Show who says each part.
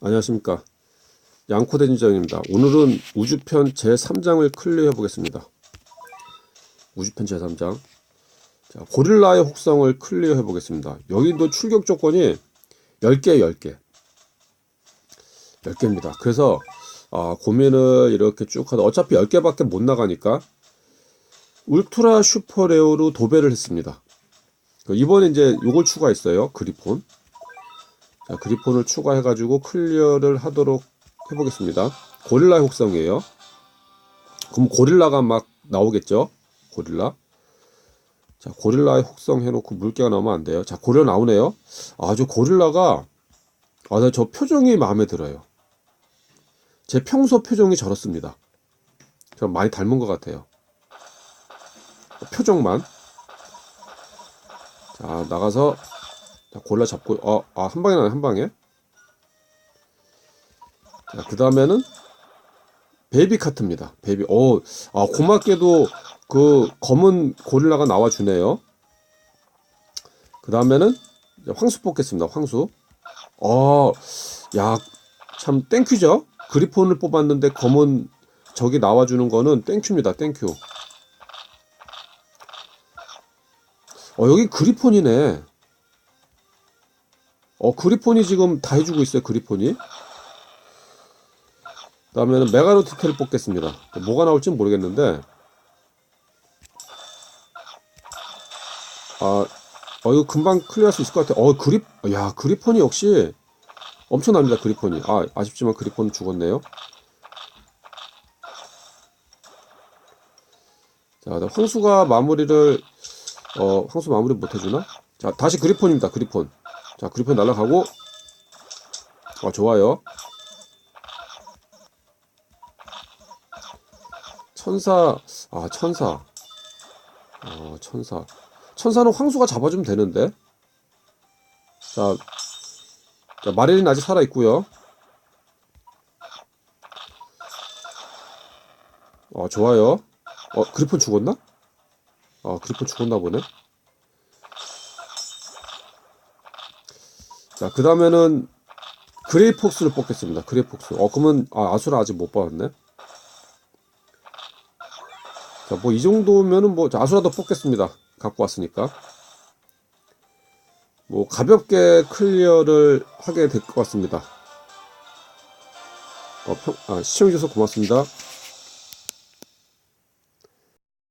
Speaker 1: 안녕하십니까. 양코대진정입니다. 오늘은 우주편 제3장을 클리어해 보겠습니다. 우주편 제3장. 자, 고릴라의 혹성을 클리어해 보겠습니다. 여기도 출격 조건이 10개, 10개. 10개입니다. 그래서, 아, 고민을 이렇게 쭉 하다. 어차피 10개밖에 못 나가니까, 울트라 슈퍼레어로 도배를 했습니다. 이번에 이제 요걸 추가했어요. 그리폰. 자, 그리폰을 추가해가지고 클리어를 하도록 해보겠습니다. 고릴라 혹성이에요. 그럼 고릴라가 막 나오겠죠? 고릴라. 자, 고릴라의 혹성 해놓고 물개가 나오면 안 돼요. 자, 고릴라 나오네요. 아주 고릴라가, 아, 나저 표정이 마음에 들어요. 제 평소 표정이 저렇습니다. 저 많이 닮은 것 같아요. 표정만. 자, 나가서 자, 골라 잡고, 어, 아, 한 방에 나네, 한 방에. 자, 그 다음에는, 베이비 카트입니다. 베이비, 어, 아, 고맙게도 그 검은 고릴라가 나와주네요. 그 다음에는, 황수 뽑겠습니다, 황수. 어, 야, 참, 땡큐죠? 그리폰을 뽑았는데 검은 저기 나와주는 거는 땡큐입니다, 땡큐. 어, 여기 그리폰이네. 어, 그리폰이 지금 다 해주고 있어요, 그리폰이. 다음에는 메가로티테를 뽑겠습니다. 뭐가 나올지는 모르겠는데. 아, 어, 이거 금방 클리어할 수 있을 것 같아요. 어, 그리, 야, 그리폰이 역시 엄청납니다, 그리폰이. 아, 아쉽지만 그리폰은 죽었네요. 자, 황수가 마무리를, 어, 황수 마무리 못 해주나? 자, 다시 그리폰입니다, 그리폰. 자, 그리폰 날아가고. 아, 좋아요. 천사, 아, 천사. 어, 천사. 천사는 황수가 잡아주면 되는데. 자, 자 마릴린 아직 살아있고요 어, 좋아요. 어, 그리폰 죽었나? 아, 그리폰 죽었나 보네. 자, 그 다음에는 그레이 폭스를 뽑겠습니다. 그레이 폭스. 어, 그러면, 아, 아수라 아직 못 받았네. 자, 뭐, 이 정도면은 뭐, 자, 아수라도 뽑겠습니다. 갖고 왔으니까. 뭐, 가볍게 클리어를 하게 될 것 같습니다. 어, 평, 아, 시청해주셔서 고맙습니다.